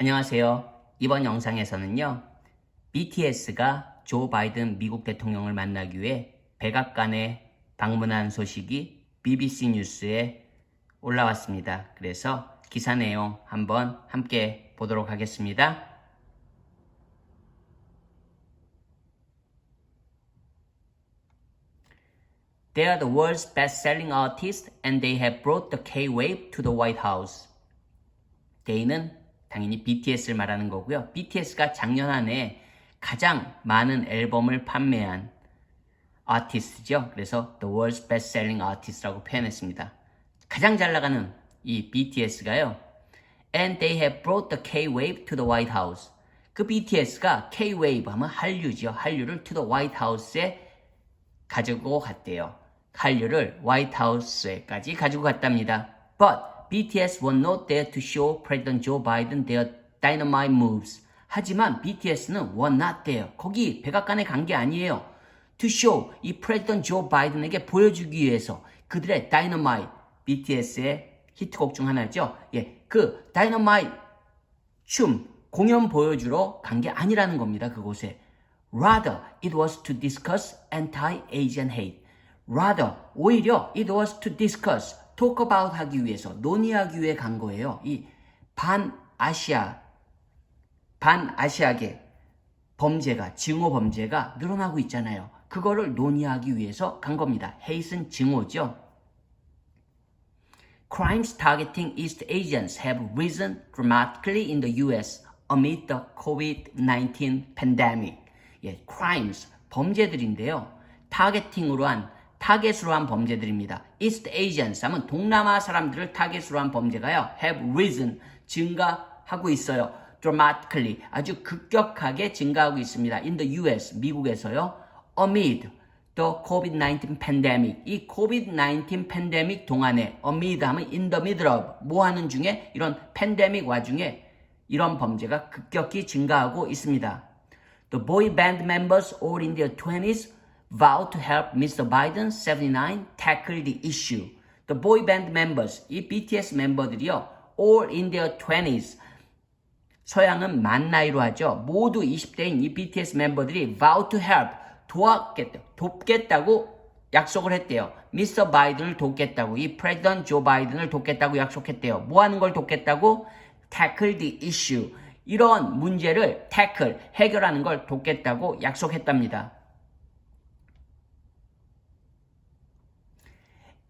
안녕하세요. 이번 영상에서는요, BTS가 조 바이든 미국 대통령을 만나기 위해 백악관에 방문한 소식이 BBC 뉴스에 올라왔습니다. 그래서 기사 내용 한번 함께 보도록 하겠습니다. They are the world's best-selling artists and they have brought the K-wave to the White House. They는 당연히 BTS를 말하는 거고요. BTS가 작년 한 해 가장 많은 앨범을 판매한 아티스트죠. 그래서 the world's best-selling artist라고 표현했습니다. 가장 잘 나가는 이 BTS가요. And they have brought the K-wave to the White House. 그 BTS가 K-wave 하면 한류죠. 한류를 to the White House에 가지고 갔대요. 한류를 화이트하우스에까지 가지고 갔답니다. But BTS were not there to show President Joe Biden their dynamite moves. 하지만 BTS는 were not there. 거기 백악관에 간 게 아니에요. To show 이 President Joe Biden에게 보여주기 위해서 그들의 dynamite BTS의 히트곡 중 하나죠. 예, 그 dynamite 춤 공연 보여주러 간 게 아니라는 겁니다. 그곳에. Rather, it was to discuss anti-Asian hate. Rather, 오히려 it was to discuss, talk about 하기 위해서, 논의하기 위해 간 거예요. 이 반아시아, 반아시아계 범죄가, 증오 범죄가 늘어나고 있잖아요. 그거를 논의하기 위해서 간 겁니다. hate은 증오죠. Crimes targeting East Asians have risen dramatically in the US amid the COVID-19 pandemic. 예, crimes, 범죄들인데요. 타겟팅으로 한, 타겟으로 한 범죄들입니다. East Asians 하면 동남아 사람들을 타겟으로 한 범죄가요. have risen, 증가하고 있어요. dramatically, 아주 급격하게 증가하고 있습니다. in the US, 미국에서요. amid the COVID-19 pandemic, 이 COVID-19 팬데믹 동안에 amid 하면 in the middle of, 뭐 하는 중에 이런 팬데믹 와중에 이런 범죄가 급격히 증가하고 있습니다. The boy band members, all in their 20s, vowed to help Mr. Biden, 79, tackle the issue. The boy band members, 이 BTS 멤버들이요, all in their 20s, 서양은 만 나이로 하죠. 모두 20대인 이 BTS 멤버들이 vow to help, 도왔겠다, 돕겠다고 약속을 했대요. 미스터 바이든을 돕겠다고, 이 프레지던트 조 바이든을 돕겠다고 약속했대요. 뭐 하는 걸 돕겠다고? tackle the issue. 이런 문제를 tackle, 해결하는 걸 돕겠다고 약속했답니다.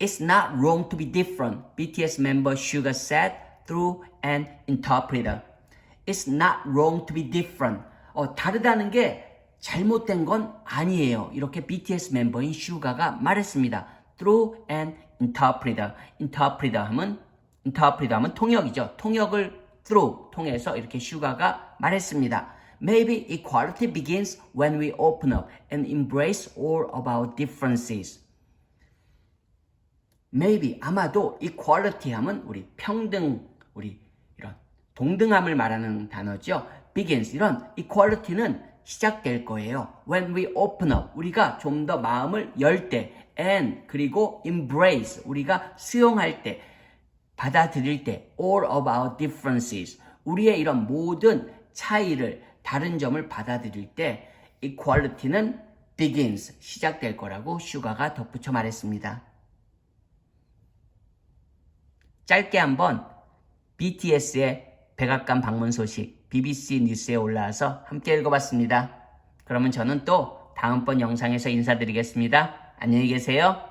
It's not wrong to be different, BTS member Suga said through an interpreter. It's not wrong to be different. 어, 다르다는 게 잘못된 건 아니에요. 이렇게 BTS 멤버인 슈가가 말했습니다. Through an interpreter. interpreter 하면 interpreter 하면 통역이죠. 통역을 through 통해서 이렇게 슈가가 말했습니다. Maybe equality begins when we open up and embrace all of our differences. Maybe 아마도 equality 하면 우리 평등 우리 이런 동등함을 말하는 단어죠. begins 이런 equality는 시작될 거예요. When we open up 우리가 좀 더 마음을 열 때 and 그리고 embrace 우리가 수용할 때 받아들일 때 all of our differences 우리의 이런 모든 차이를 다른 점을 받아들일 때 equality는 begins 시작될 거라고 슈가가 덧붙여 말했습니다. 짧게 한번 BTS의 백악관 방문 소식 BBC 뉴스에 올라와서 함께 읽어봤습니다. 그러면 저는 또 다음번 영상에서 인사드리겠습니다. 안녕히 계세요.